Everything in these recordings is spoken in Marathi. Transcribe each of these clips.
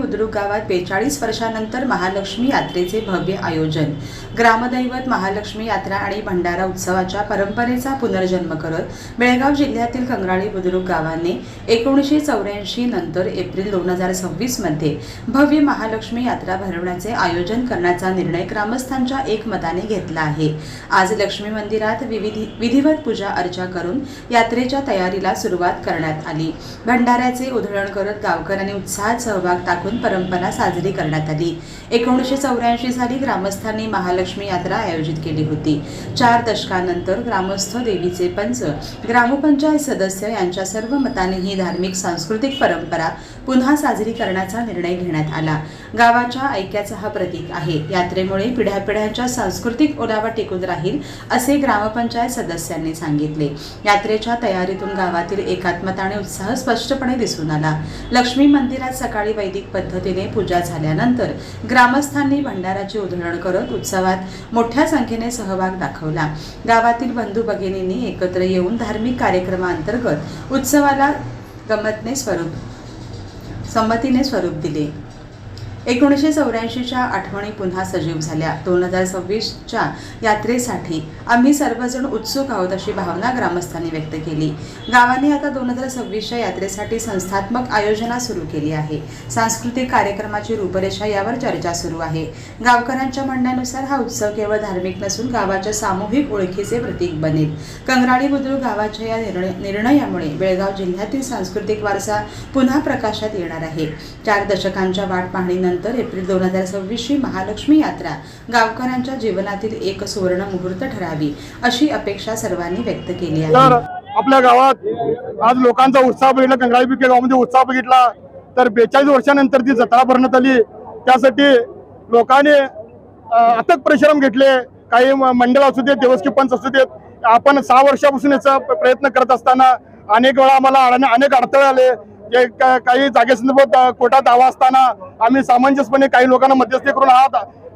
बुद्रुक गावात बेचाळीस वर्षानंतर महालक्ष्मी यात्रेचे भव्य आयोजन. ग्रामदैवत महालक्ष्मी यात्रा आणि भंडारा उत्सवाच्या परंपरेचा पुनर्जन्म करत बेळगाव जिल्ह्यातील कंगराळी बुद्रुक गावाने एकोणीसशे चौऱ्याऐंशी नंतर एप्रिल दोन हजार सव्वीसमध्ये भव्य महालक्ष्मी यात्रा भरवण्याचे आयोजन करण्याचा निर्णय ग्रामस्थांच्या एकमताने घेतला आहे. आज लक्ष्मी मंदिरात विविधी विधिवत पूजा अर्चा करून यात्रेच्या तयारीला सुरुवात करण्यात आली. भंडाऱ्याचे उधळण करत गावकऱ्यांनी उत्साहात सहभाग दाखवून परंपरा साजरी करण्यात आली. एकोणीसशे चौऱ्याऐंशी साली ग्रामस्थांनी महालक्ष्मी यात्रा आयोजित केली होती. चार दशकानंतर ग्रामस्थ देवीचे पंच ग्रामपंचायत सदस्य यांच्या सर्व मताने ही धार्मिक सांस्कृतिक परंपरा पुन्हा साजरी करण्याचा निर्णय घेण्यात आला. गावाच्या ऐक्याचा हा प्रतीक आहे. यात्रेमुळे पिढ्यापिढ्यांच्या सांस्कृतिक ओलावा टिकून राहील असे ग्रामपंचायत सदस्यांनी सांगितले. यात्रेच्या तयारीतून गावातील एकात्मता आणि उत्साह स्पष्टपणे दिसून आला. लक्ष्मी मंदिरात सकाळी वैदिक पद्धतीने पूजा झाल्यानंतर ग्रामस्थांनी भंडाराची उधळण करत उत्सवात मोठ्या संख्येने सहभाग दाखवला. गावातील बंधू भगिनींनी एकत्र येऊन धार्मिक कार्यक्रमांतर्गत उत्सवाला गमतने स्वरूप संमतीने स्वरूप दिले. एकोणीसशे चौऱ्याऐंशीच्या आठवणी पुन्हा सजीव झाल्या. दोन हजार सव्वीसच्या यात्रेसाठी आम्ही सर्वजण उत्सुक आहोत अशी भावना ग्रामस्थांनी व्यक्त केली. गावाने आता दोन हजार सव्वीसच्या यात्रेसाठी संस्थात्मक आयोजना सुरू केली आहे. सांस्कृतिक कार्यक्रमाची रूपरेषा यावर चर्चा सुरू आहे. गावकऱ्यांच्या म्हणण्यानुसार हा उत्सव केवळ धार्मिक नसून गावाच्या सामूहिक ओळखीचे प्रतीक बनेल. कंगराळी बुद्रुक गावाच्या या निर्णय निर्णयामुळे बेळगाव जिल्ह्यातील सांस्कृतिक वारसा पुन्हा प्रकाशात येणार आहे. चार दशकांच्या वाट पाहणीनंतर एप्रिल दोन हजार सव्वीसची महालक्ष्मी यात्रा गावकऱ्यांच्या जीवनातील एक सुवर्ण मुहूर्त ठरावी अशी अपेक्षा सर्वांनी व्यक्त केली आहे. आपल्या गावात आज लोकांचा उत्साह बघितला कंगराळी पिके गावामध्ये उत्साह बघितला. तर बेचाळीस वर्षानंतर ती जत्रा भरण्यात आली त्यासाठी लोकांनी अथक परिश्रम घेतले. काही मंडळ असू देत देवस्की पंच असू देत आपण सहा वर्षापासून याचा प्रयत्न करत असताना अनेक वेळा आम्हाला अनेक अडथळे आले. जे काही जागेसंदर्भात कोटा कोर्टात दावा असताना आम्ही सामंजस्यपणे काही लोकांना मध्यस्थी करून हा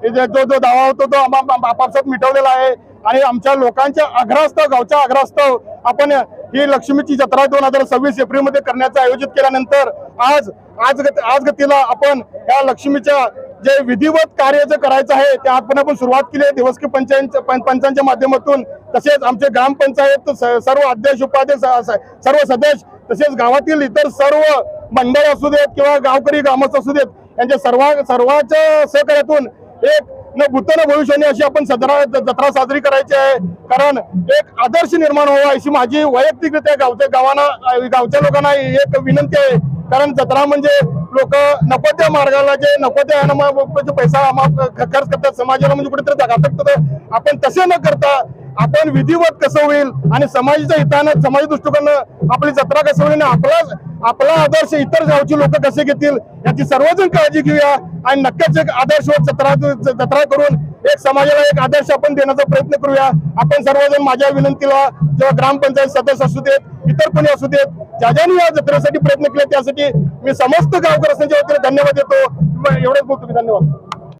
जो जो दावा होतो तो आपापसात मिटवलेला आहे. आणि आमच्या लोकांच्या आग्रहास्तव गावच्या आग्रहास्तव आपण ही लक्ष्मीची जत्रा दोन हजार सव्वीस एप्रिलमध्ये करण्याचं आयोजित केल्यानंतर आज आज आज गतीला आपण या लक्ष्मीच्या जे विधिवत कार्य जे करायचं आहे ते आपण आपण सुरुवात केली आहे. देवस्की पंचायत पंचांच्या माध्यमातून तसेच आमचे ग्रामपंचायत स- सर्व अध्यक्ष उपाध्यक्ष स- सर्व सदस्य तसेच गावातील इतर सर्व मंडळ असू देत किंवा गावकरी ग्रामस्थ असू देत यांच्या सर्व सर्वांच्या सहकार्यातून एक न भूत न भविष्याने अशी आपण सदरा जत्रा साजरी करायची आहे. कारण एक आदर्श निर्माण व्हावा अशी माझी वैयक्तिकरित्या गावच्या गावांना गावच्या लोकांना एक विनंती आहे. कारण जत्रा म्हणजे लोक नको त्या मार्गाला जे नको त्या पैसा खर्च करतात समाजाला म्हणजे कुठेतरी घातक आपण तसे न करता आपण विधिवत कसं होईल आणि समाजाच्या हितानं समाज दृष्टिकोन आपली जत्रा कसं होईल आणि आपला आपला आदर्श इतर गावची लोक कसे घेतील याची सर्वजण काळजी घेऊया. आणि नक्कीच एक आदर्श जत्रा जत्रा करून एक समाजाला एक आदर्श आपण देण्याचा प्रयत्न करूया. आपण सर्वजण माझ्या विनंतीला जेव्हा ग्रामपंचायत सदस्य असू देत इतर कोणी असू देत ज्या ज्यांनी या जत्रेसाठी प्रयत्न केले त्यासाठी मी समस्त गावकऱ्यांच्या वतीने धन्यवाद देतो. एवढेच बोलतो मी. धन्यवाद.